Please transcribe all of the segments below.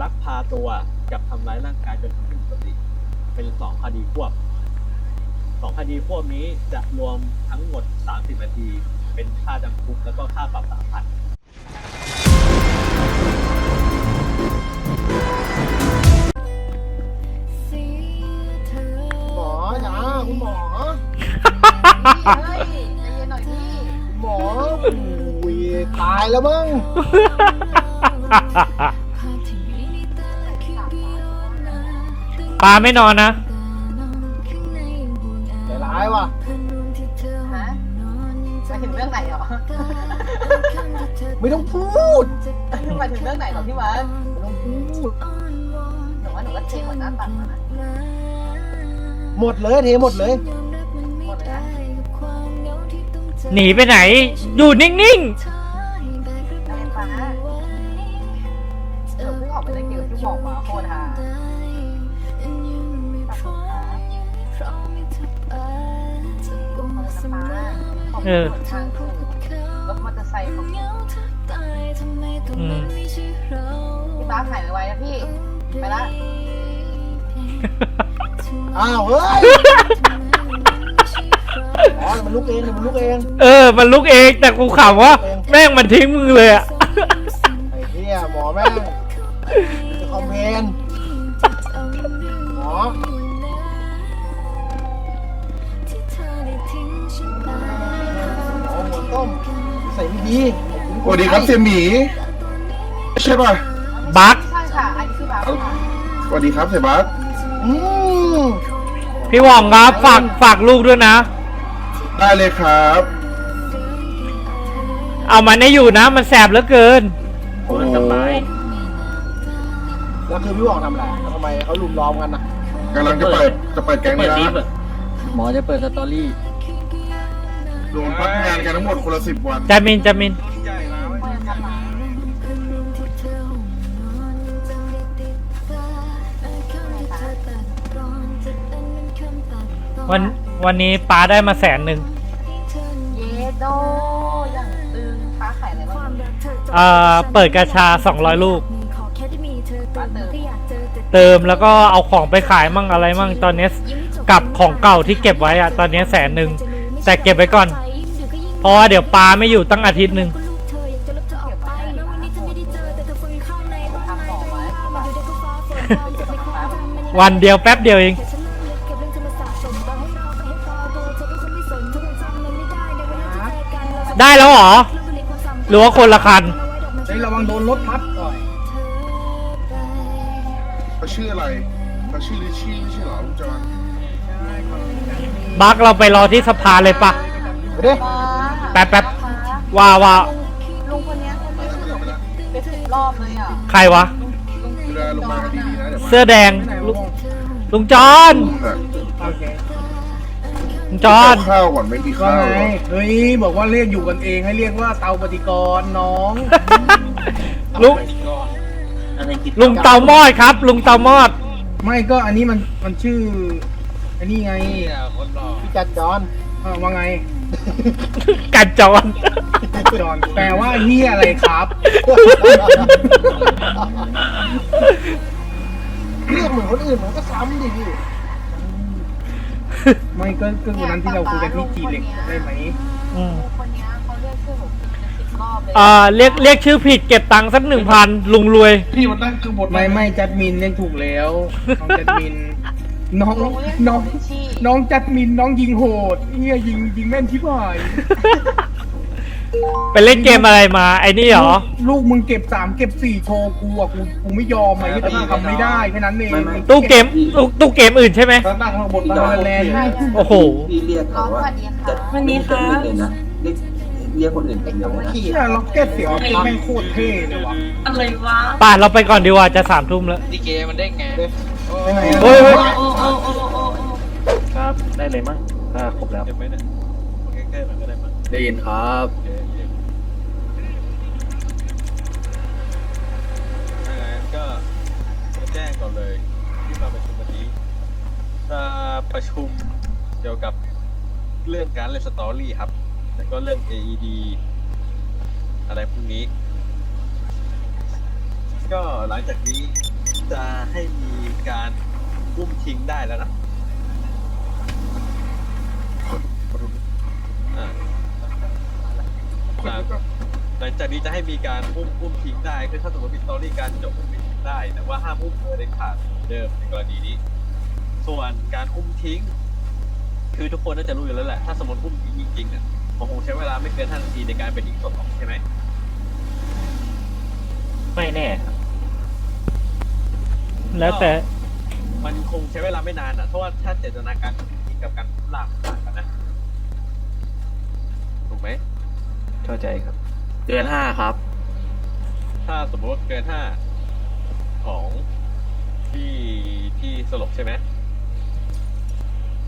ลักพาตัวกับทำร้ายร่างกายจนทำให้หมดสติ เป็นสองคดีควบสองคดีควบนี้จะรวมทั้งหมด 30นาที เป็นค่าจำคุกแล้วก็ค่าปรับสามพันหมอจ๋าคุณหมอเฮ้ยใจเย็นหน่อยพี่หมออุ้ยตายแล้วมั้ง ปลาไม่นอนนะ ใจร้ายว่ะฮะมาถึงเรื่องไหนเหรอ ไม่ต้องพูดมาถึงเรื่องไหนเหรอพี่วันไม่ต้องพูดหนูว่าหนูก็เทหมดหน้าตักแล้วนะหมดเลยเทหมดเลยหมดเลยนะ หนีไปไหน อยู่นิ่งเเออ ทางถูกรถมอเตอร์ไซค์ของพี่บ้าถ่ายไว้นะพี่ ไปละ อ้าวเฮ้ยอ๋อมันลุกเองมันลุกเองเออ มันลุกเองแต่กูขำว่า แม่งมันทิ้งมึงเลยอะ ไอ้เหี้ยหมอแม่งจะคอมเพลน ใส่ไม่ดีสวัสดีครับเสี่ยหมีใช่ป่ะบักใช่ค่ะ อันนี้คือฟ้าค่ะสวัสดีครับเสยบัสอืมพี่หว่องครับฝากฝากลูกด้วยนะ ได้เลยครับเอามันให้อยู่นะ มันแสบเหลือเกิน โอ้โหแล้วคือพี่หว่องทำอะไรแล้วทำไมเขาลุมล้อมกันนะกำลังจะเปิดจะเปิดแก๊งเลยนะ หมอจะเปิดสตอรี่ รวมพักงานกันทั้งหมดคนละสิบวันจามินจามินวันวันนี้ป้าได้มาแสนหนึ่งเยโดอย่างตึงฟ้าขายอะไรบ้างเอ่อเปิดกระชา 200 ลูกฟ้าเติมเติมแล้วก็เอาของไปขายมั่งอะไรมั่งตอนนี้กับของเก่าที่เก็บไว้อะตอนนี้แสนหนึ่ง แต่เก็บไว้ก่อน เพราะว่าเดี๋ยวปลาไม่อยู่ตั้งอาทิตย์หนึ่งวันเดียวแป๊บเดียวเองได้แล้วหรอ หรือว่าคนละคันเฮ้ยระวังโดนรถทับก่อนเขาชื่ออะไรเขาชื่อลิชี่ไม่ใช่เหรอลุงจอน บักเราไปรอที่สภาเลยปะ ไปดิแป๊บแป๊บว่าว่าลุงคนเนี้ยเขาไม่ได้ไปสิบรอบเลยอะใครวะดูแลลงมากันดีๆนะเดี๋ยวมาเสื้อแดงลุงลุงจอนลุงอะโอเคลุงจอนข้าวก่อนไม่มีก็ข้าวไงเหรอเฮ้ยบอกว่าเรียกอยู่กันเองให้เรียกว่าเตาปฏิกรณ์น้องลุงลุงเตามอดครับ ลุงเตามอด ไม่ก็อันนี้มันมันชื่อ อันนี้ไงพี่จัดจอนเออว่าไงกันจอนจอนแปลว่าเฮียอะไรครับเรียกเหมือนคนอื่นมันก็ซ้ำดิพี่ไม่ก็ก็วันนั้นที่เราคุยกันที่จีเหล็กได้ไหมอืมลุงคนเนี้ยเขาเรียกชื่อผมเป็นสิบรอบเลยอ่าเรียกเรียกชื่อผิดเก็บตังค์สักหนึ่งพันลุงรวย พี่มันตั้งคือบทไม่ไม่จัดมินเรียกถูกแล้วน้องจัดมิน น้องลุงเรียกน้อง ลิชชี่น้องจัดมินน้องยิงโหดเฮียยิงยิงแม่นชิบหายไปเล่นเกมอะไรมา ไอ้นี่เหรอ ลูกมึงเก็บสามเก็บสี่โชว์กูอะกูกูไม่ยอมไอ้ที่ทำไม่ได้แค่นั้นเองตู้เกมตู้ตู้เกมอื่นใช่ไหม ตั้งข้างบนตั้งแลนด์โอ้โห พี่เรียกน้อเขางสว่าวัสดีค่ะวันนี้ค่ะเลยนะเรียกเรียกคนอื่นเป็นยังไงนะเฮียล็อกเก็ตเสียงแม่งโคตรเท่เลยวะป่านเราไปก่อนดีกว่าจะสามทุ่มแล้วดีเกมันได้ไง ยังไงเฮ้ยเฮ้ยครับได้เลยมั้งถ้าครบแล้วเดี๋ยวไม่ได้ใกล้ๆมันก็ได้มั้งได้ยินครับถ้างั้นก็จะแจ้งก่อนเลยที่มาประชุมวันนี้จะประชุมเกี่ยวกับเรื่องการเล่นสตอรี่ครับ แล้วก็เรื่อง AED อะไรพวกนี้เก็หลังจากนี้ จะให้มีการอุ้มทิ้งได้แล้วนะอ่าหลังหลังจากนี้จะให้มีการอุ้มอุ้มทิ้งได้คือถ้าสมมติมีสตอรี่การจบอุ้มทิ้งได้ แต่ว่าห้ามอุ้มเธอเด็ดขาดเหมือนเดิมในกรณีนี้ ส่วนการอุ้มทิ้ง คือทุกคนน่าจะรู้อยู่แล้วแหละ ถ้าสมมติอุ้มทิ้งจริงๆอะผมคงใช้เวลาไม่เกิน5นาทีในการเป็นทิ้งศพใช่ไหมไม่แน่ครับ แล้วแต่ มันคงใช้เวลาไม่นานอะเพราะว่าถ้าเจตนาการทิ้งกับการลากต่างกันนะถูกไหมเข้าใจครับ เกินห้าครับ ถ้าสมมติว่าเกินห้าของที่ที่สลบใช่ไหม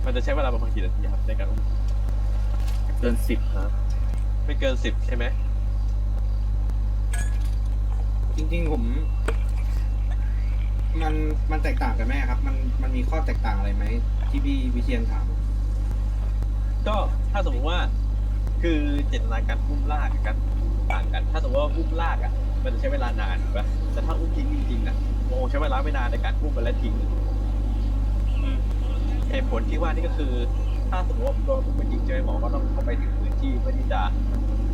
มันจะใช้เวลาประมาณกี่นาทีครับในการอุ้มเกินสิบครับ ไม่เกินสิบใช่ไหมจริงๆผม มันมันแตกต่างกันไหมครับ มันมันมีข้อแตกต่างอะไรไหมที่พี่วิเชียนถาม ก็ถ้าสมมติว่า คือเจตนาการอุ้มลากกับการต่างกัน ถ้าสมมติว่าอุ้มลากอะ มันจะใช้เวลานานถูกปะแต่ถ้าอุ้มทิ้งจริงๆอะโอ้ใช้เวลาไม่นานในการอุ้มมันและทิ้งเหตุผลที่ว่านี่ก็คือ ถ้าสมมติว่าโดนอุ้มไปจริงใช่ไหมหมอก็ต้องเข้าไปถึงพื้นที่เพื่อที่จะ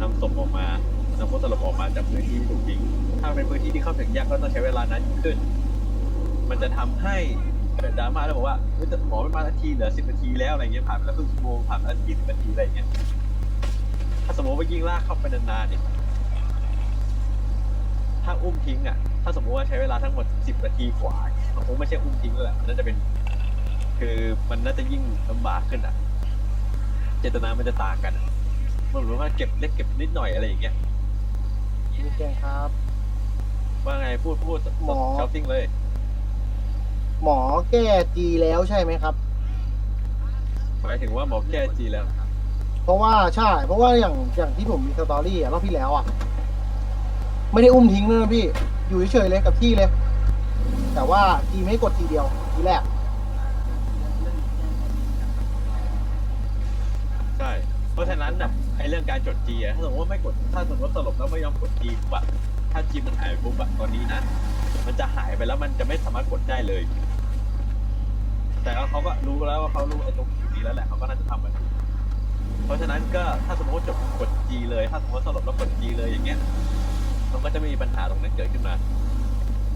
นำศพออกมานำผู้สลบออกมาจากพื้นที่ที่ถูกทิ้งถ้าเป็นพื้นที่ที่เข้าถึงยากก็ต้องใช้เวลานานขึ้น มันจะทำให้เกิดดราม่าแล้วบอกว่าเฮ้ยแต่หมอไม่มาสักทีเหลือสิบนาทีแล้วอะไรเงี้ยผ่านไปแล้วครึ่งชั่วโมงผ่านไปแล้วยี่สิบนาทีอะไรเงี้ยถ้าสมมติว่ายิ่งลากเข้าไปนานๆเนี่ยถ้าอุ้มทิ้งอะ ถ้าสมมติว่าใช้เวลาทั้งหมดสิบนาทีกว่ามันคงไม่ใช่อุ้มทิ้งแล้วแหละมันน่าจะเป็น คือมันน่าจะยิ่งลำบากขึ้นอะ เจตนามันจะต่างกันอะมันเหมือนว่าเก็บเล็กเก็บนิดหน่อยอะไรอย่างเงี้ยพี่เชียนครับ ว่าไงพูดพูดหมอ ช้อปปิ้งเลย หมอแก้จีแล้วใช่ไหมครับ หมายถึงว่าหมอแก้จีแล้ว เพราะว่าใช่ เพราะว่าอย่างอย่างที่ผมมีสตอรี่อะรอบที่แล้วอะไม่ได้อุ้มทิ้งเลยนะพี่ อยู่เฉยๆเลยกับที่เลย แต่ว่าจีไม่ให้กดทีเดียวทีแรก ใช่ เพราะฉะนั้นน่ะไอเรื่องการจดจีอะถ้าสมมติว่าไม่กด ถ้าสมมติว่าสลบแล้วไม่ยอมกดจีปุ๊บอะถ้าจีมันหายปุ๊บอะตอนนี้นะ มันจะหายไปแล้วมันจะไม่สามารถกดได้เลย แต่ว่าเขาก็รู้แล้วว่าเขารู้ไอ้ตรงจุดนี้แล้วแหละเขาก็น่าจะทำมันเพราะฉะนั้นก็ถ้าสมมติจบกดจีเลย ถ้าสมมติสลบแล้วกดจีเลยอย่างเงี้ย มันก็จะไม่มีปัญหาตรงนั้นเกิดขึ้นมา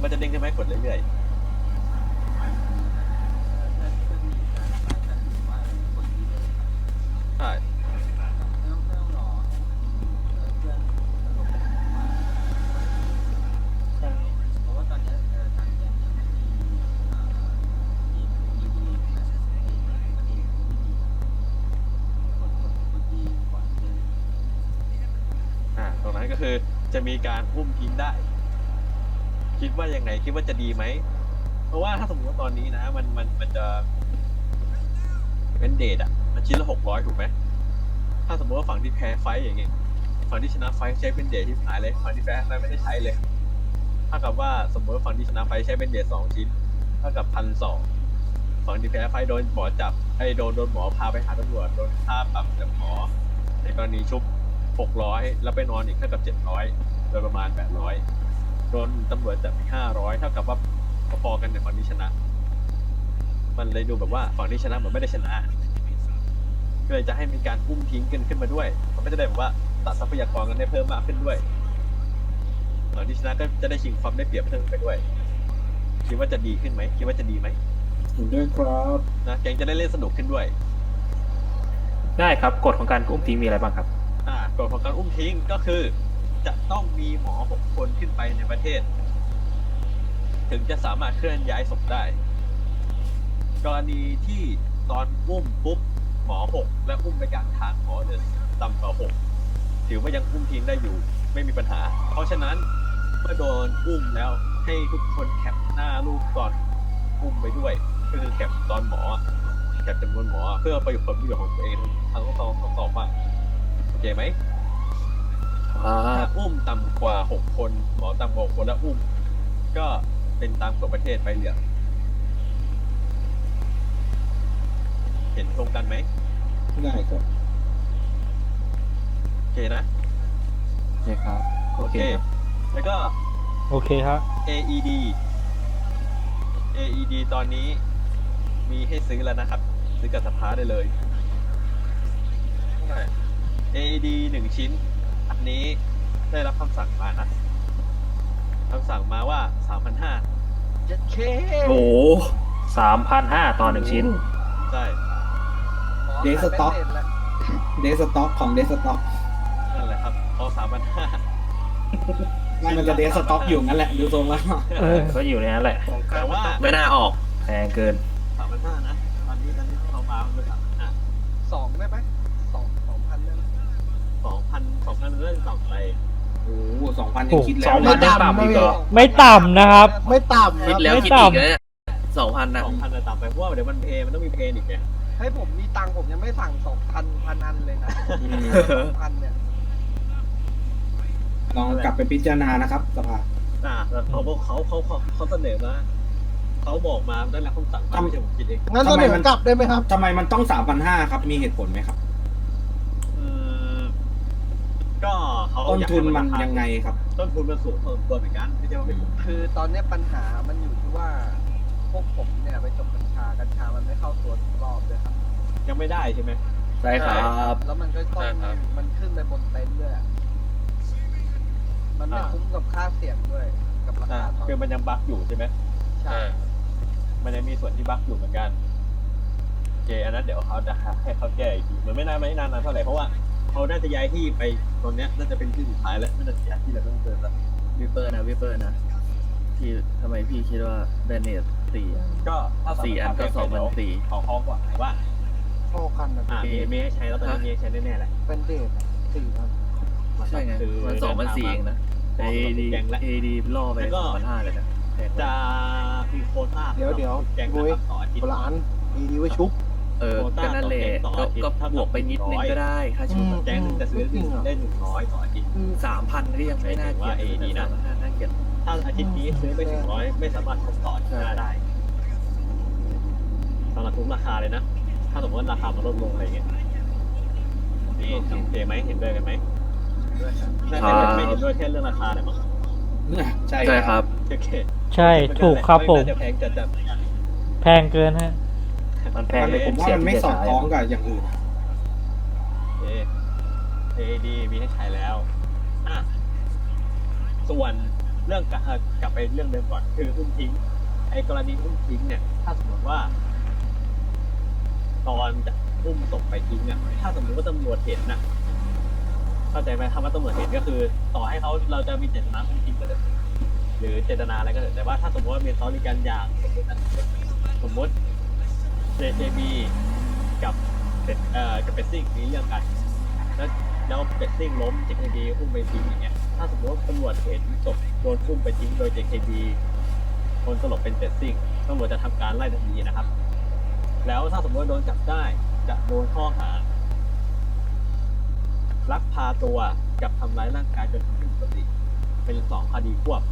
มันจะเด้งขึ้นมาให้กดเรื่อยๆใช่ อ่า ตรงนั้นก็ คือจะมีการอุ้มทิ้งได้ คิดว่ายังไงคิดว่าจะดีไหม เพราะว่าถ้าสมมติว่าตอนนี้นะ มันมันมันจะเป็นเดทอะ มันชิ้นละหกร้อยถูกไหมถ้าสมมติว่าฝั่งที่แพ้ไฟอย่างเงี้ยฝั่งที่ชนะไฟใช้เป็นเดทที่หายเลยฝั่งที่แพ้ไฟไม่ได้ใช้เลยถ้ากับว่าสมมติว่าฝั่งที่ชนะไฟใช้เป็นเดทสองชิ้นเท่ากับพันสองฝั่งที่แพ้ไฟโดนหมอจับไอ้โดนโดนหมอพาไปหาตำรวจโดนค่าปรับจากหมอในกรณีชุบ หกร้อยแล้วไปนอนอีกเท่ากับเจ็ดร้อยโดยประมาณแปดร้อยโดนตำรวจจับอีกห้าร้อยเท่ากับว่าพอๆกันในฝั่งที่ชนะ มันเลยดูแบบว่าฝั่งที่ชนะเหมือนไม่ได้ชนะก็เลยจะให้มีการอุ้มทิ้งกันขึ้นมาด้วย มันไม่ได้แบบว่าตัดทรัพยากรกันได้เพิ่มมากขึ้นด้วยฝั่งที่ชนะก็จะได้ชิงความได้เปรียบเพิ่มไปด้วย คิดว่าจะดีขึ้นไหมคิดว่าจะดีไหมเห็นด้วยครับนะแกงจะได้เล่นสนุกขึ้นด้วย ได้ครับกฎของการอุ้มทิ้งมีอะไรบ้างครับอ่า กฎของการอุ้มทิ้งก็คือ จะต้องมีหมอหกคนขึ้นไปในประเทศ ถึงจะสามารถเคลื่อนย้ายศพได้ กรณีที่ตอนอุ้มปุ๊บหมอหกและอุ้มไปกลางทางหมอเดินต่ำกว่าหกถือว่ายังอุ้มทิ้งได้อยู่ไม่มีปัญหา เพราะฉะนั้นเมื่อโดนอุ้มแล้วให้ทุกคนแคปหน้ารูปตอนอุ้มไปด้วยก็คือแคปตอนหมอแคปจำนวนหมอเพื่อประโยชน์ผลประโยชน์ของตัวเองทั้งสองสองฝั่ง โอเคไหมอ่าถ้าอุ้มต่ำกว่าหกคนหมอต่ำกว่าหกคนแล้วอุ้ม ก็เป็นตามกฎประเทศไปเหลืองเห็นตรงกันไหมได้ครับโอเคนะ โอเคครับ โอเคแล้วก็ โอเคครับ AED AED ตอนนี้มีให้ซื้อแล้วนะครับ ซื้อกับสภาได้เลย AED หนึ่งชิ้น อันนี้ได้รับคำสั่งมานะคำสั่งมาว่าสามพันห้าโอ้สามพันห้าต่อหนึ่งชิ้น ใช่เดสต็อกเดสต็อกของเดสต็อกนั่นแหละครับเอาสามพันห้าไม่มันจะเดสต็อกอยู่งั้นแหละ ดูทรงแล้วเออก็อยู่ในนั้นแหละ แต่ว่าไม่น่าออกแพงเกินสามพันห้านะตอนนี้ตอนนี้เขามาเป็นสามพันห้าสองได้ไหมสองสองพันได้ไหม สอง พันสองพันเรื่องต่อไปโอ้โหสองพันยังคิดแล้สวองพันยังต่ำอีกเหรอ ไม่ต่ำนะครับ ไม่ต่ำครับไม่ต่ำสองพันสองพันจะต่ำไปเพราะว่าเดี๋ยวมันเพย์มันต้องมีเพย์อีกไงให้ผมมีตังค์ผมยังไม่สั่งสองพันพันอันเลยนะสองพันเนี่ยลองกลับไปพิจารณานะครับสภาอ่าแล้วเขาบอกเขาเขาเขาเขาเสนอมาเขาบอกมาได้รับคำสั่งมาไม่ใช่ผมคิดเองงั้นเสนอกลับได้ไหมครับ ทำไมมันต้องสามพันห้าครับ มีเหตุผลไหมครับอืม ก็เขาต้นอยากทุนให้มันราคายังไงครับ ต้นทุนมันสูงพอสมควรเหมือนกันไม่ใช่ว่าไม่ถูกคือตอนเนี้ยปัญหามันอยู่ที่ว่าพวกผมเนี่ยไปจบกัญชากัญชามันไม่เข้าตัวทุกรอบเลยครับ ยังไม่ได้ใช่ไหมใช่ครับแล้วมันก็ต้องใช่ครับมันขึ้นไปบนเต็นท์ด้วยอะมันไม่อ่าคุ้มกับค่าเสี่ยงด้วย กับราอ่าคาตอนคือมันยังบั๊กอยู่ใช่ไหมใช่ มันยังมีส่วนที่บั๊กอยู่เหมือนกันโอ เคอันนั้นเดี๋ยวเขาจะให้เขาแก้อีกทีมันไม่นานไม่นานนานเท่าไหร่เพราะว่าเขาน่าจะย้ายที่ไปตรงเนี้ยน่าจะเป็นที่สุดท้ายแล้วไม่น่าจะย้ายที่แล้วต้องเติมแล้ววิปเปอร์นะวิปเปอร์นะพี่ทำไมพี่คิดว่าแบนเนตสี่อันก็ถ้าสี่อันก็สองพันสี่ของเขาก่อนไหนว่าโชคันนะอ่ามีมีให้ใช้แล้วตอนนี้มีให้ใช้แน่ๆแหละเป็นเดทสี่ครับใช่ไงคือมันสองพันสี่เองนะเหเอมาะกับดีแกงและเอดีล่อไปแล้วก็สองพันห้าเลยนะแพงจะมากมีโควต้าเดี๋ยวเดี๋ยวแกงนุ้ยนะครับต่ออาทิตย์โบราณดีดีไว้ชุบ เออโควต้าก็นั่นแหละต่อก็อาทิตย์ก็เท่ากับบวกไปนิดนึง100ก็ได้ค่าชุดอืมแกงหนึงจะซื้อจริงเหรอได้หนึ่งร้อยต่ออาทิตย์คือสามพันก็ยังไม่น่าเกลียดว่า AD นะสามพันห้าน่าเกลียด ถ้าอาทิตย์นี้ซื้อไปถึงร้อยไม่สามารถทำต่อที่หน้าได้สำหรับทุกราคาเลยนะ ถ้าสมมติว่าราคามันลดลงอะไรเงี้ยนี่โอเคไหมเห็นด้วยกันไหมน่าจะไม่เห็นด้วยแค่เรื่องราคาเลยมั้งใช่ใช่ครับ โอเคใช่ถูกครับผม น่าจะแพงจัดจัดแพงเกินฮะ มันแพงมันเลยผมว่ามันไม่สอดคล้องกับอย่างอื่นเอเอดีมีให้ใช้แล้วอะส่วนเรื่องกลับเอ่อกลับไปเรื่องเดิมก่อนคืออุ้มทิ้ง ไอ้กรณีอุ้มทิ้งเนี่ย ถ้าสมมติว่า ตอนจะอุ้มศพไปทิ้งอะถ้าสมมติว่าตำรวจเห็นน่ะเข้าใจไหมคำว่าตำรวจเห็นก็คือ ต่อให้เขาเราจะมีเจตนาอุ้มทิ้งก็เถอะหรือเจตนาอะไรก็เถอะแต่ว่าถ้าสมมติว่ามีซ้อนกันอย่างสมมติ JJB กับเป็ดเอ่อกับเป็ดซิ่งมีเรื่องกัน แล้วแล้วเป็ดซิ่งล้ม JKB อุ้มไปทิ้งอย่างเงี้ย ถ้าสมมติว่าตำรวจเห็นศพโดนอุ้มไปทิ้งโดย JKB คนสลบเป็นเป็ดซิ่งตำรวจจะทำการไล่ทันทีนะครับ แล้วถ้าสมมติว่าโดนจับได้จะโดนข้อหาลักพาตัวกับทำร้ายร่างกายจนทำให้หมดสติ เป็นสองคดีควบ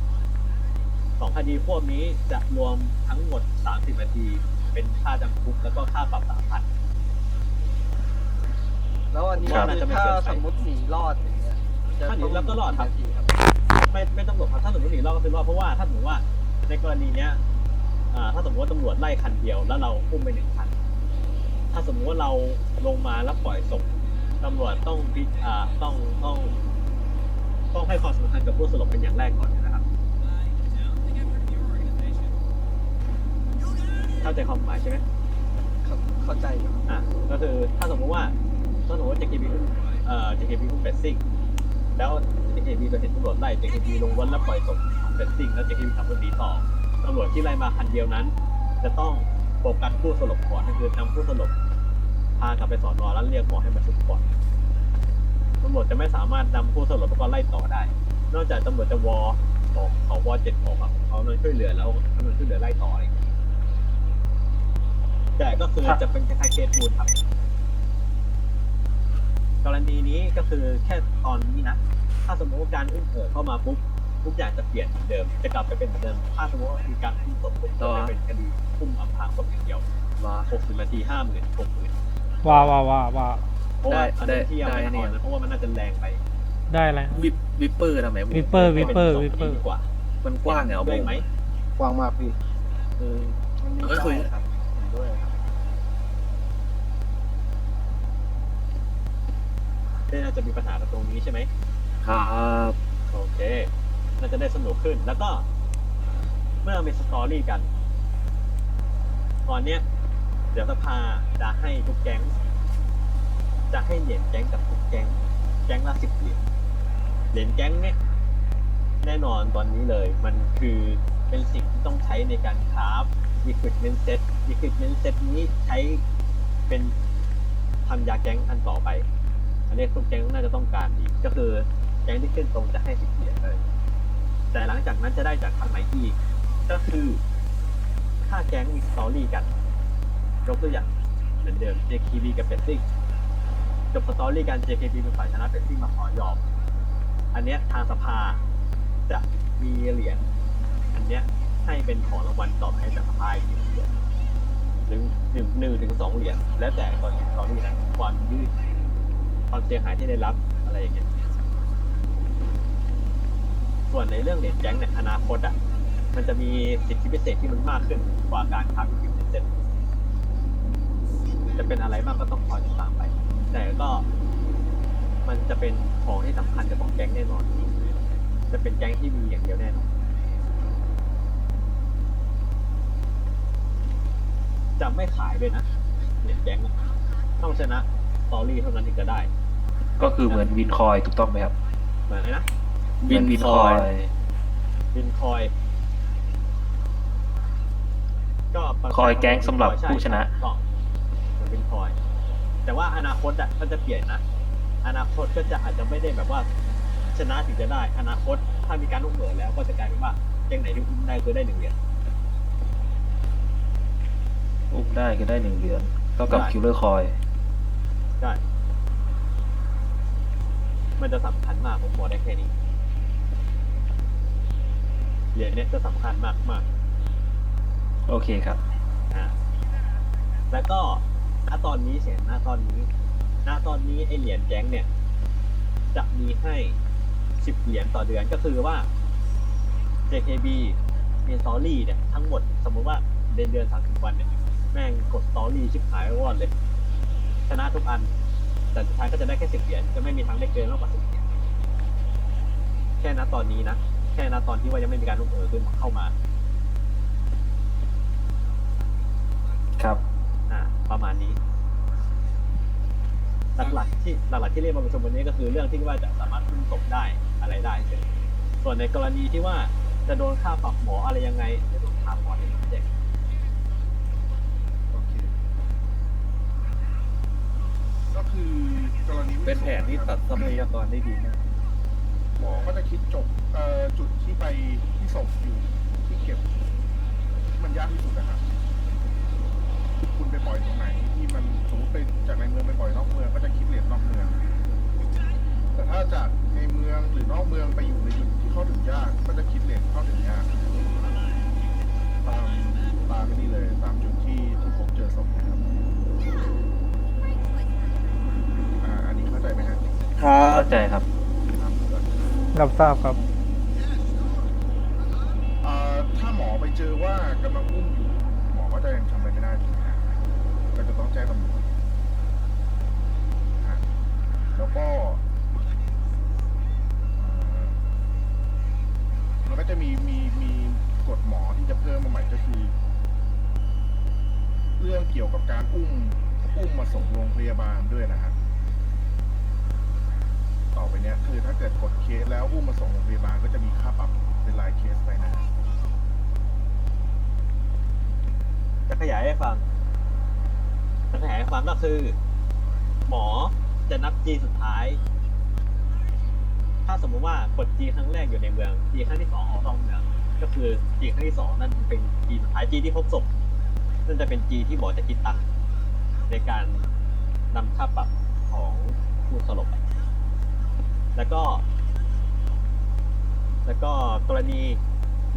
สองคดีควบนี้จะรวมทั้งหมด 30 นาที เป็นค่าจำคุกแล้วก็ค่าปรับสามพัน แล้วอันนี้ครับ คือถ้าสมมติหนีรอดอย่างเงี้ยจะถ้าหนีแล้วก็รอดครับ กี่นาทีครับไม่ไม่ต้องหลบครับถ้าสมมติหนีรอดก็คือรอดเพราะว่าถ้าสมมติว่าในกรณีเนี้ยอ่าถ้าสมมติว่าตำรวจไล่คันเดียวแล้วเราอุ้มไปหนึ่งคัน ถ้าสมมติว่าเราลงมาแล้วปล่อยศพตำรวจต้องพิอ่าต้องต้อง ต้องให้ความสำคัญกับผู้สลบเป็นอย่างแรกก่อนนะครับ เข้าใจความหมายใช่ไหมเข้าเข้าใจอยู่อะก็คือถ้าสมมติว่าถ้าสมมติว่า JKB อุ้มเอ่อ JKB อุ้มเป็ดซิ่งแล้ว JKB จะเห็นตำรวจไล่ JKB ลงรถแล้วปล่อยศพของเป็ดซิ่งแล้ว JKB ขับรถหนีต่อตำรวจที่ไล่มาคันเดียวนั้น จะต้องโฟกัสผู้สลบก่อนก็คือนำผู้สลบพากลับไปสอนอแล้วเรียกหมอให้มาชุบก่อนตำรวจจะไม่สามารถนำผู้สลบแล้วก็ไล่ต่อได้ นอกจากตำรวจจะวอของเขาวอเจ็ดของเขาเขาเลยช่วยเหลือแล้วกำลังช่วยเหลือไล่ต่ออะไรอย่างเงี้ย แต่ก็คือจะเป็นคล้ายๆเคสปูนครับ กรณีนี้ก็คือแค่ตอนนี้นะ ถ้าสมมติว่าการอุ้มเอ๋อเข้ามาปุ๊บทุกอย่างจะเปลี่ยนเหมือนเดิม จะกลับไปเป็นเหมือนเดิม ถ้าสมมติว่ามีการอุ้มศพปุ๊บต่จะอเป็นคดีอุ้มอำพรางศพอย่างเดียวว้าหกสิบนาทีห้าหมื่นหกหมื่นว้าวว้าวว้าวว้าวเพราะว่าได้อันนั้นที่ยังไม่ได้ถอนเนี่ยนะเพราะว่ามันน่าจะแรงไป ได้แล้ววิปวิปเปอร์ทำไมวิปเปอร์วิปเปอร์ให้วิปนเปอร์ดีกว่า มันกว้างเหรอด้วยไหมกว้างมากพี่เออมันมีเอ้ยคุยได้ครับเห็น ด้วยครับน่าจะมีปัญหากับตรงนี้ใช่ไหมครับโอเค น่าจะได้สนุกขึ้น แล้วก็ เมื่อมีสตอรี่กัน ตอนเนี้ย เดี๋ยวสภาจะให้ทุกแก๊ง จะให้เหรียญแก๊งกับทุกแก๊ง แก๊งละสิบเหรียญ เหรียญแก๊งเนี่ยแน่นอนตอนนี้เลย มันคือเป็นสิ่งที่ต้องใช้ในการคราฟ equipment set equipment set นี้ใช้เป็นทำยาแก๊งอันต่อไป อันนี้ทุกแก๊งน่าจะต้องการดีก็คือแก๊งที่ขึ้นตรงจะให้สิบเหรียญเลย แต่หลังจากนั้นจะได้จากทางไหนอีก ก็คือถ้าแก๊งมีสตอรี่กันยกตัวอย่างเหมือนเดิม JKB กับเป็ดซิ่งจบสตอรี่กัน JKB เป็นฝ่ายชนะเป็ดซิ่งมาขอยอม อันเนี้ยทางสภาจะมีเหรียญอันเนี้ย ให้เป็นของรางวัลตอบแทนจากสภาอีกหนึ่งเหรียญหรือหนึ่งหนึ่งถึงสองเหรียญแล้วแต่กรณีสตอรี่นั้นความยืดความเสียหายที่ได้รับอะไรอย่างเงี้ยส่วนในเรื่องเหรียญแก๊งเนี่ยอนาคตอะมันจะมีสิทธิพิเศษที่มันมากขึ้นกว่าการค้าพิมพ์เซ็นจะเป็นอะไรบ้างก็ต้องคอยติดตามไป แต่ก็มันจะเป็นของที่สำคัญกับของแก๊งแน่นอน จะเป็นแก๊งที่มีอย่างเดียวแน่นอน จะไม่ขายด้วยนะเหรียญแก๊งอะต้องชนะสตอรี่เท่านั้นถึงจะได้ก็คือเหมือนวินคอยถูกต้องไหมครับเหมือนอะไรนะเหมือนวินคอยบินคอย ก็ประกาศคอยแก๊งสำหรับผู้ชนะก็เหมือนบินคอย แต่ว่าอนาคตอะก็จะเปลี่ยนนะ อนาคตก็จะอาจจะไม่ได้แบบว่า ชนะถึงจะได้ อนาคตถ้ามีการอุ้มเหมือแล้วก็จะกลายเป็นว่าแก๊งไหนที่อุ้มได้คือได้หนึ่งเหรียญ อุ้มได้ก็ได้หนึ่งเหรียญเท่ากับได้ คิลเลอร์คอยใช่มันจะสำคัญมาก ผมบอกได้แค่นี้ เหรียญเนี้ยจะสำคัญมากมากๆโอเคครับอ่าแล้วก็ณตอนนี้เสียงณตอนนี้ณตอนนี้ไอเหรียญแจ้งเนี่ย จะมีให้สิบเหรียญต่อเดือนก็คือว่า JKB มีสตอรี่เนี่ย ทั้งหมดสมมุติว่าเดือนเดือนสามสิบวันเนี่ย แม่งกดสตอรี่ชิบหายวอดเลย ชนะทุกอัน แต่สุดท้ายก็จะได้แค่สิบเหรียญจะไม่มีทางได้เกินมากกว่าสิบเหรียญแค่ณตอนนี้นะ แค่ณตอนที่ว่ายังไม่มีการลงเออขึ้นเข้ามาครับ อ่าประมาณนี้ หลักๆที่หลักๆที่เรียกมาประชุมวันนี้ก็คือเรื่องที่ว่าจะสามารถขึ้นศพได้อะไรได้เฉยส่วนในกรณีที่ว่าจะโดนค่าปรับหมออะไรยังไงจะโดนถามหมอในแจ้ง โอเค ก็ คือกรณีเป็นแผนที่ตัดทรัพยากรได้ดีมากหมอก็จะคิดจบเอ่อจุดที่ไปที่ศพอยู่ที่เก็บที่มันยากที่สุดนะครับคุณไปปล่อยตรงไหน ที่มันสมมติไปจากในเมืองไปปล่อยนอกเมืองก็จะคิดเหรียญนอกเมือง แต่ถ้าจากในเมืองหรือนอกเมืองไปอยู่ในจุดที่เข้าถึงยากก็จะคิดเหรียญเข้าถึงยากตามตามนี่เลยตามจุดที่ที่พบเจอศพนะครับอ่าอันนี้เข้า ใจไหมฮะเข้าใจครับ รับทราบครับ เอ่อถ้าหมอไปเจอว่ากำลังอุ้มอยู่ หมอก็จะยังทำอะไรไม่ได้ถูกไหมฮะก็จะต้องแจ้งตำรวจฮะแล้วก็เอ่อมันก็จะมีมีมีกฎหมอที่จะเพิ่มมาใหม่ก็คือ เรื่องเกี่ยวกับการอุ้มอุ้มมาส่งโรงพยาบาลด้วยนะครับ่อไปเนี้ยคือถ้าเกิดกดเคสแล้วอุ้มมาส่งโรงพยาบาลก็จะมีค่าปรับเป็นรายเคสไปนะ จะขยายให้ฟังจะขยายให้ฟังก็คือ หมอจะนับจีสุดท้าย ถ้าสมมุติว่ากดจีครั้งแรกอยู่ในเมืองจีครั้งที่สองออกนอกเมืองก็คือจีครั้งที่สองนั่นเป็นจีสุดท้ายจีที่พบศพนั่นจะเป็นจีที่หมอจะคิดตังในการนำค่าปรับของผู้สลบอะ แล้วก็ แล้วก็กรณี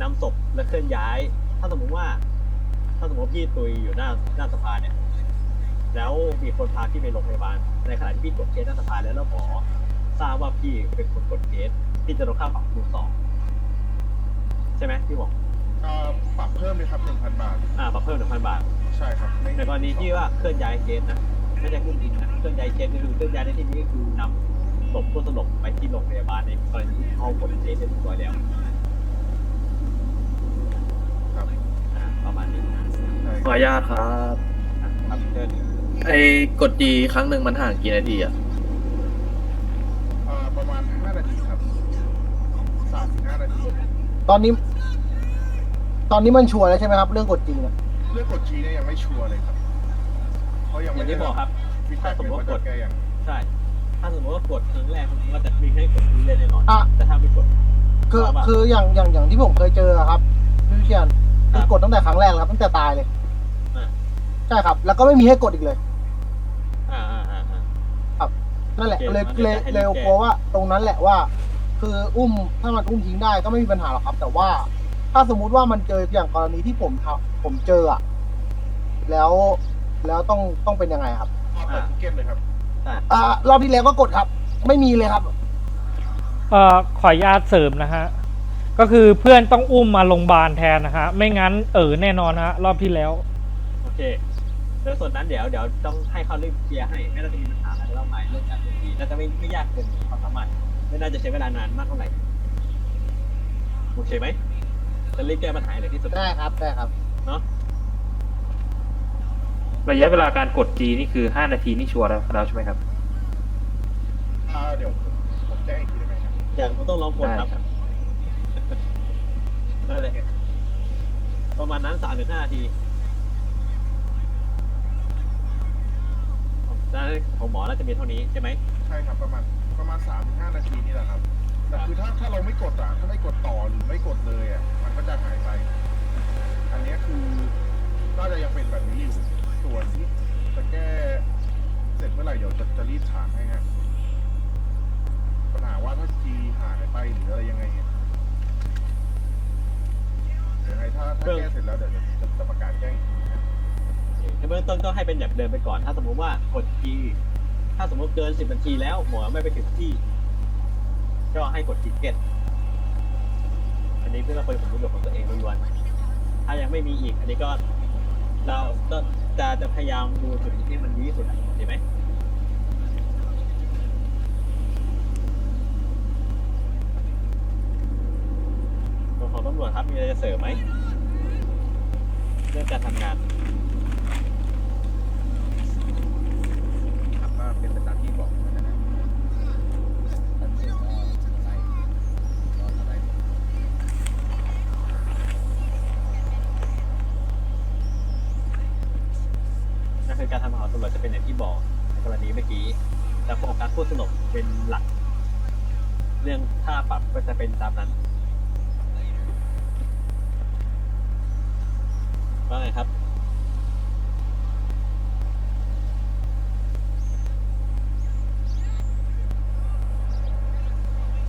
นำศพและเคลื่อนย้าย ถ้าสมมุติว่า ถ้าสมมติพี่ตุยอยู่หน้าหน้าสภาเนี่ย แล้วมีคนพาพี่ไปโรงพยาบาล ในขณะที่พี่กดเคสหน้าสภาแล้วแล้วหมอทราบว่าพี่เป็นคนกดเคสพี่จะโดนค่าปรับคูณสองใช่ไหมที่บอกเอ่อปรับเพิ่มเลยครับหนึ่งพันบาท อ่าปรับเพิ่มหนึ่งพันบาท ใช่ครับไม่ในกรณีที่ว่าเคลื่อนย้ายเคสนะไม่ใช่เคลื่อนยิงนะเคลื่อนย้ายเคสก็คือเคลื่อนย้ายในที่นี้ก็คือนำ ศพผู้สลบไปที่โรงพยาบาลในกรณีที่เขากดเคสเรียบร้อยแล้วครับอ่าประมาณนี้ใช่ขออนุญาตครับอะครับเชิญไอ้กดดีครั้งหนึ่งมันห่างกี่นาทีอะเอ่อประมาณห้านาทีครับสามถึงห้านาทีตอนนี้ ตอนนี้มันชัวร์แล้วใช่ไหมครับ เรื่องกดจริงอะเรื่องกดจีเนี่ยยังไม่ชัวร์เลยครับเพราะยังอไม่ย่างได้ที่บอกครับ ฟีดแบ็ถ้ากสมเลยมติว่าว่ากจะดแก้ยัง ใช่ ถ้าสมมติว่ากดครั้งแรกคุณก็จะมีให้กดเรื่อยๆแน่นอนอะ แต่ถ้าไม่กด คือว่าคืออย่างอย่างอย่างที่ผมเคยเจออะครับพี่วิเชียนครัคืบอกดตั้งแต่ครั้งแรกเลยครับตั้งแต่ตายเลยอ่าใช่ครับ แล้วก็ไม่มีให้กดอีกเลย อ่าอ่าอ่าอ่า นั่นแหละโอเคเลยมันเลยจะให้เลยรีบแก้กลัวว่าตรงนั้นแหละว่า คืออุ้มถ้ามันอุ้มทิ้งได้ก็ไม่มีปัญหาหรอกครับ แต่ว่า ถ้าสมมุติว่ามันเจออย่างกรณีที่ผมทำผมเจออะแล้วแล้วต้องต้องเป็นยังไงครับเอาเปิดทิเก็ตเลยครับ อ่าอ่ารอบที่แล้วก็กดครับ ไม่มีเลยครับ เอ่อขออนุญาตเสริมนะฮะ ก็คือเพื่อนต้องอุ้มมาโรงพยาบาลแทนนะฮะ ไม่งั้นเออแน่นอนฮะ รอบที่แล้ว โอเคโดยส่วนนั้นเดี๋ยวเดี๋ยวต้องให้เขารีบเคลียร์ให้ไม่น่าจะมีปัญหาอะไรมากมายเรื่องการดนตรีน่าจะไม่ไม่ยากเกินความสามารถไม่น่าจะใช้เวลานานมากเท่าไหร่โอเคไหมจะรีบแก้ปัญหาให้เร็วที่สุดได้ครับได้ครับเนาะ ระยะเวลาการกด G นี่คือ 5 นาทีนี่ชัวร์แล้วแล้วใช่ไหมครับ อ่าเดี๋ยวผมผมแจ้งอีกทีได้ไหมครับอย่างผมต้องลองกดครับได้ครับ นั่นแหละประมาณนั้นสามถึงห้านาทีด้านของหมอน่าจะมีเท่านี้ใช่ไหมใช่ครับประมาณประมาณสามถึงห้านาทีนี่แหละครับ แต่คือถ้าถ้าเราไม่กดอะถ้าไม่กดต่อหรือไม่กดเลยอะมันก็จะหายไป อันเนี้ยคือน่าจะยังเป็นแบบนี้อยู่ ส่วนที่จะแก้เสร็จเมื่อไหร่เดี๋ยวจะจะรีบถามให้ฮะปัญหาว่าถ้าจีหายไปหรืออะไรยังไงเนี่ยยังไงถ้าถ้าแก้เสร็จแล้วเดี๋ยวจะจะจะประกาศแจ้งอีกทีนะในเบื้องต้นก็ให้เป็นแบบเดิมไปก่อน ถ้าสมมติว่ากดทีถ้าสมมติเกินสิบนาทีแล้วหมอไม่ไปถึงที่ ก็ให้กดทิกเก็ตอันนี้เพื่อเป็นผลประโยชน์ของตัวเองล้วนๆถ้ายังไม่มีอีก อันนี้ก็เราก็ จะจะพยายามดูจุดที่มันดีที่สุดอะเห็นไหมส่วนของตำรวจครับมีอะไรจะเสริมไหมเรื่องการทำงาน ครับก็เป็นไปตามที่บอกนะครับตัดเสร็จก็ไล่รออะไร นั่นคือการทำงานของตำรวจจะเป็นอย่างที่บอกในี้แต่โฟกัสผู้สลบเป็นหลัก เรื่องค่าปรับก็จะเป็นตามนั้นว่าไงครับ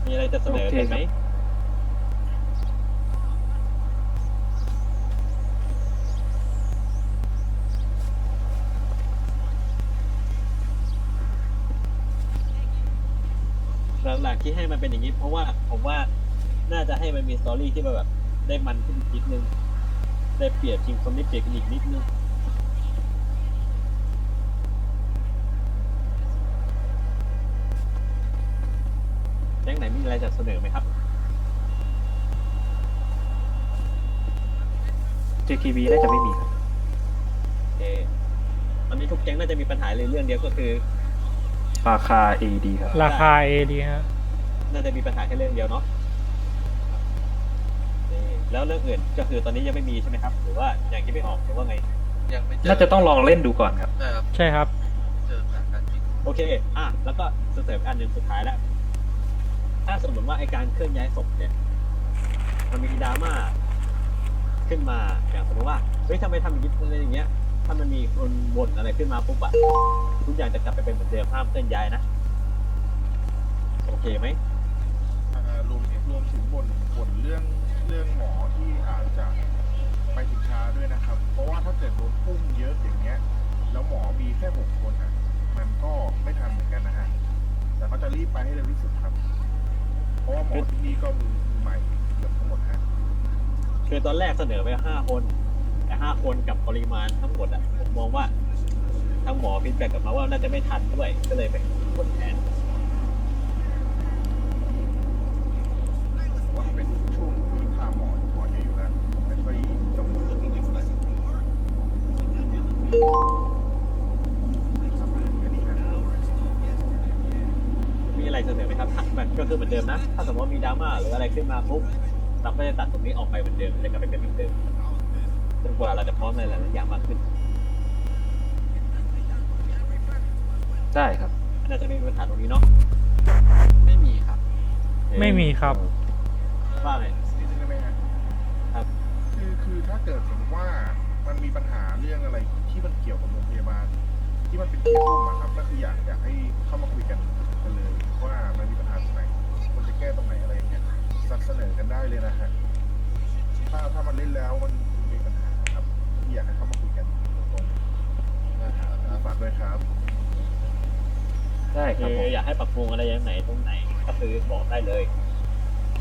มีอะไรจะเสนอได้ไหม ครับ หลักๆ ที่ให้มันเป็นอย่างนี้ เพราะว่าผมว่าน่าจะให้มันมีสตอรี่ที่แบบได้มันขึ้นอีกนิดนึง ได้เปรียบชิงคนได้เปรียบกันอีกนิดนึงแก๊งไหนมีอะไรจะเสนอไหมครับ JKB น่าจะไม่มีครับโอเคตอนนี้ทุกแก๊งน่าจะมีปัญหาเลยเรื่องเดียวก็คือ ราคา AD ครับ ราคาเอดีฮะ น่าจะมีปัญหาแค่เรื่องเดียวเนาะนี่แล้วเรื่องอื่นก็คือตอนนี้ยังไม่มีใช่ไหมครับ หรือว่าอย่างที่ไม่ออกหรือว่าไง ยังไม่เจอน่าจะต้องลองเล่นดูก่อนครับเออใช่ครับ เจอสถานการณ์จริงโอเค อะ แล้วก็เสริมอันหนึ่งสุดท้ายแล้ว ถ้าสมมติว่าไอการเคลื่อนย้ายศพเนี่ย มันมีดราม่าขึ้นมา อย่างสมมติว่า เฮ้ยทำไมทำอย่างนี้อะไรอย่างเงี้ย ถ้ามันมีคนบ่นอะไรขึ้นมาปุ๊บอะทุกอย่างจะกลับไปเป็นเหมือนเดิมห้ามเคลื่อนย้ายนะ โอเคไหมอ่ารวมรวม ถึงบนบนเรื่องเรื่องหมอที่อาจจะไปถึงช้าด้วยนะครับ เพราะว่าถ้าเกิดโดนพุ่งเยอะอย่างเงี้ย แล้วหมอมีแค่หกคนอะ มันก็ไม่ทันเหมือนกันนะฮะ แต่ก็จะรีบไปให้เร็วที่สุดครับ เพราะว่าหมอที่นี่ก็มือใหม่เกือบทั้งหมดฮะ คือตอนแรกเสนอไปห้าคน แต่ห้าคนกับปริมาณทั้งหมดอะผมมองว่าทั้งหมอฟีดแบ็กกลับมาว่าน่าจะไม่ทันด้วย ก็เลยไปคนแทน ว่าเป็นช่วงที่ทาหมอหมอเยอะอยู่แล้วไม่ค่อยจำนวนเรื่องนี้เท่าไหร่อันนี้นะ มีอะไรเสนอไหมครับมันก็คือเหมือนเดิมนะ ถ้าสมมติว่ามีดราม่าหรืออะไรขึ้นมาปุ๊บเราก็จะตัดตรงนี้ออกไปเหมือนเดิมจะกลับไปเป็นเหมือนเดิมจนกว่าเราจะพร้อมในหลายๆอย่างมากขึ้นได้ครับ น่าจะไม่มีปัญหาตรงนี้เนาะ ไม่มีครับไม่มีครับ ว่าไงนิดนึงได้ไหมฮะครับ คือคือถ้าเกิดสมมติว่ามันมีปัญหาเรื่องอะไร ที่มันเกี่ยวกับโรงพยาบาล ที่มันเป็นเคสร่วมอะครับก็คืออยากอยากให้เข้ามาคุยกันกันเลย ว่ามันมีปัญหาตรงไหนควรจะแก้ตรงไหนอะไรอย่างเงี้ยสักเสนอกันได้เลยนะฮะถ้าถ้ามันเล่นแล้วมันมีปัญหาครับที่อยากให้เข้ามาคุยกันตรงๆนะครับฝากด้วยครับ ได้คคืรับอผมอยากให้ปรับปรุงอะไรอย่างไหนตรงไหน ก็คือบอกได้เลย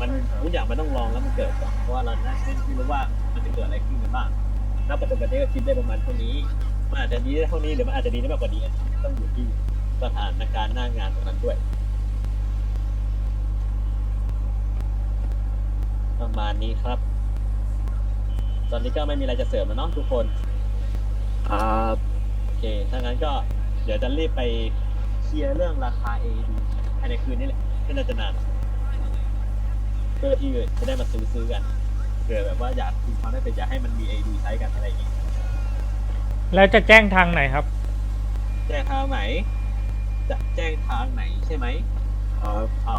มันทุกอย่างมันต้องลองแล้วมันเกิดก่อนเพราะว่าเราน่าไม่รู้ว่ามันจะเกิดอะไรขึ้นกันบ้างณปัจจุบันนี้ก็คิดได้ประมาณเท่านี้ มันอาจจะดีได้เท่านี้หรือมันอาจจะดีได้มากกว่านี้อันนี้ต้องอยู่ที่สถานการณ์หน้างานตรงนั้นด้วย ประมาณนี้ครับ ตอนนี้ก็ไม่มีอะไรจะเสริมแล้วเนาะทุกคนครับโอเคถ้างั้นก็เดี๋ยวจะรีบไปเคลียร์เรื่องราคา AD ภายในคืนนี้แหละไม่น่าจะนานเพื่อที่จะได้มาซื้อซื้อกันเผื่อแบบว่าอยากมีความได้เป็นอยากให้มันมี AD ใช้กันอะไรอย่างงี้ แล้วจะแจ้งทางไหนครับ แจ้งทางไหน จะแจ้งทางไหนใช่ไหมครับอ่า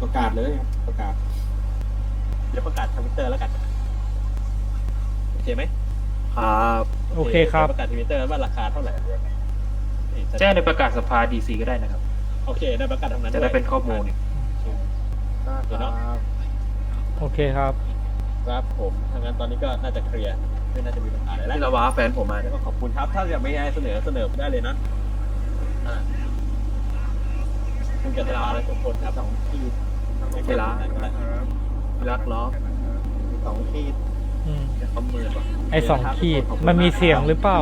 ประกาศเลยครับประกาศ เดี๋ยวประกาศทวิตเตอร์แล้วกัน โอเคไหมครับโอเคครับดี๋ยวประกาศทวิตเตอร์ว่าราคาเท่าไหร่อะไรยังไงนี่แจ้งในประกาศสภาดีซีก็ได้นะครับ โอเคได้ประกาศทางนั้นจะได้เป็นข้อมูลเดี๋ยวเนาะโอเคครับ ครับผมทางนั้นตอนนี้ก็น่าจะเคลียร์ ไม่น่าจะมีปัญหาอะไรแล้วที่ละว้าแฟนผมมาแล้วก็ขอบคุณครับ ถ้าอยากมีอะไรเสนอเสนอได้เลยนะอ่าคุณจะตลาและทุกคนครับสองที่เวลาครับรักเนาะสองที่อืมเขามือป่ะไอสองขีดมันมีเสียงหรือเปล่า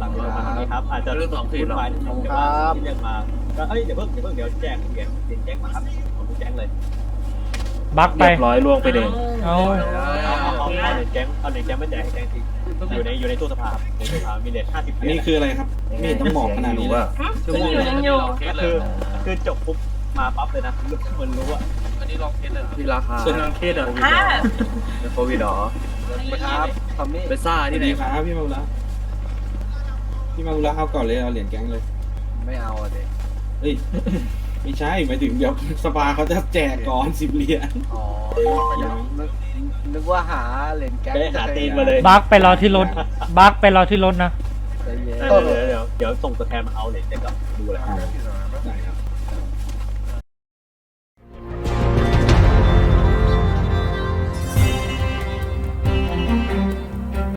หลังเรามาทางนี้ครับ อาจจะเรื่องสองขีดเหรอวุ่นวายนิดนึงแต่ว่าที่เรียกมาก็เอ้ยเดี๋ยวเพิ่งเดี๋ยวเพิ่งเดี๋ยวแจ้งเดี๋ยวเดี๋ยวแจ้งมาครับผมแจ้งเลยบักไปเรียบร้อยล่วงไปเลยเอา เอาเอาเอาเอาหนึ่งแจ้งเอาหนึ่งแจ้งไม่แจ้งให้แจ้งทีอยู่ในอยู่ในตู้สภาครับในตู้สภามีเลทห้าสิบอันนี้คืออะไรครับไม่เห็นต้องบอกขนาดนี้เลยชั่วโมงเลยยังอยู่ก็คือคือจบปุ๊บมาปั๊บเลยนะรู้มันรู้อะที่ราคาเชิญเคสเหรอค่ะเป็นโควิดเหรอครับทำนี่ไปซ่าสที่วัสไหนดีครับพี่มาอุระพี่มาอุระเอาก่อนเลยเอาเหรียญแก๊งเลย ไม่เอาอะเด็กเฮ้ยไม่ใช่หมายถึงเดี๋ยวสภาเขาจะแจกก่อนสิบเหรียญอ๋อ นึกนึกว่าหาเหรียญแก๊งไปหาตีนมาเลย บักไปรอที่รถบักไปรอที่รถนะ ใจเย็น เดี๋ยวเดี๋ยวเดี๋ยวเดี๋ยวส่งตัวแทนมาเอาเลยเดี๋ยวก็ดูเลยได้ครับ